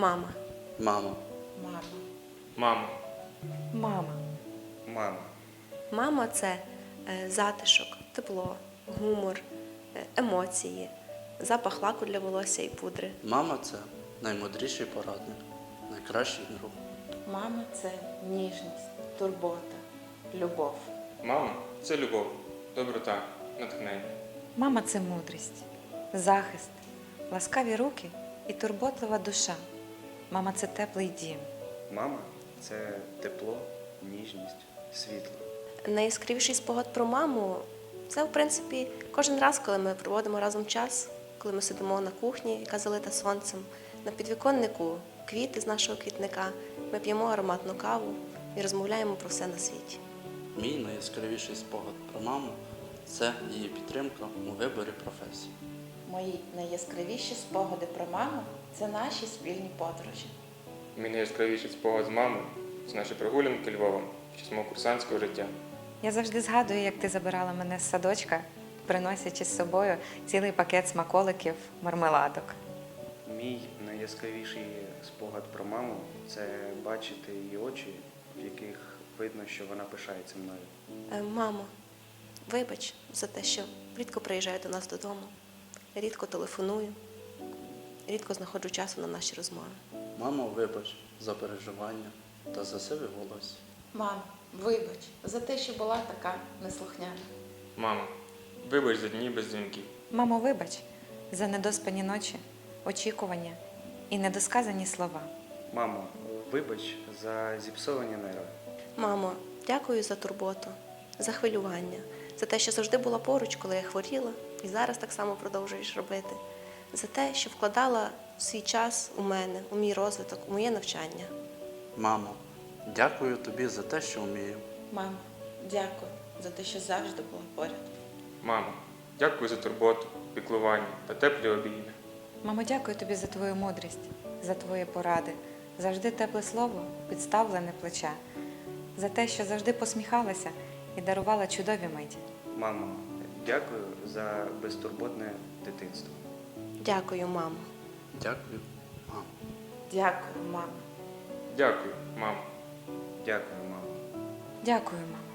Мама. Мама. Мама. Мама. Мама. Мама. Мама це е, затишок, тепло, гумор, е, емоції, запах лаку для волосся і пудри. Мама це наймудріший порадник, найкращий друг. Мама це ніжність, турбота, любов. Мама це любов, доброта, натхнення. Мама це мудрість, захист, ласкаві руки і турботлива душа. Мама це теплий дім. Мама це тепло, ніжність, світло. Найяскравіший спогад про маму це, в принципі, кожен раз, коли ми проводимо разом час, коли ми сидимо на кухні, яка залита сонцем, на підвіконнику квіти з нашого квітника, ми п'ємо ароматну каву і розмовляємо про все на світі. Мій найяскравіший спогад про маму це її підтримка у виборі професії. Мої найяскравіші спогади про маму це наші спільні подорожі. Мій найяскравіший спогад з мамою це наші прогулянки Львовом в час мого курсантського життя. Я завжди згадую, як ти забирала мене з садочка, приносячи з собою цілий пакет смаколиків, мармеладок. Мій найяскравіший спогад про маму це бачити її очі, в яких видно, що вона пишається мною. Е, Мамо, вибач за те, що рідко приїжджаю до нас додому, рідко телефоную, рідко знаходжу часу на наші розмови. Мамо, вибач за переживання та за сиві волосся. Мама, вибач за те, що була така неслухняна. Мама, вибач за дні без дзвінків. Мамо, вибач за недоспані ночі, очікування і недосказані слова. Мамо, вибач за зіпсовані нерви. Мамо, дякую за турботу, за хвилювання, за те, що завжди була поруч, коли я хворіла, і зараз так само продовжуєш робити, за те, що вкладала свій час у мене, у мій розвиток, у моє навчання. Мамо, дякую тобі за те, що вмію. Мама, дякую за те, що завжди була поряд. Мама, дякую за турботу, піклування та теплі обійми. Мамо, дякую тобі за твою мудрість, за твої поради, завжди тепле слово, підставлене плече, за те, що завжди посміхалася і дарувала чудові миті. Мамо, дякую за безтурботне дитинство. Дякую, мамо. Дякую, мамо. Дякую, мама. Дякую, мама. Дякую, мамо. Дякую, мамо.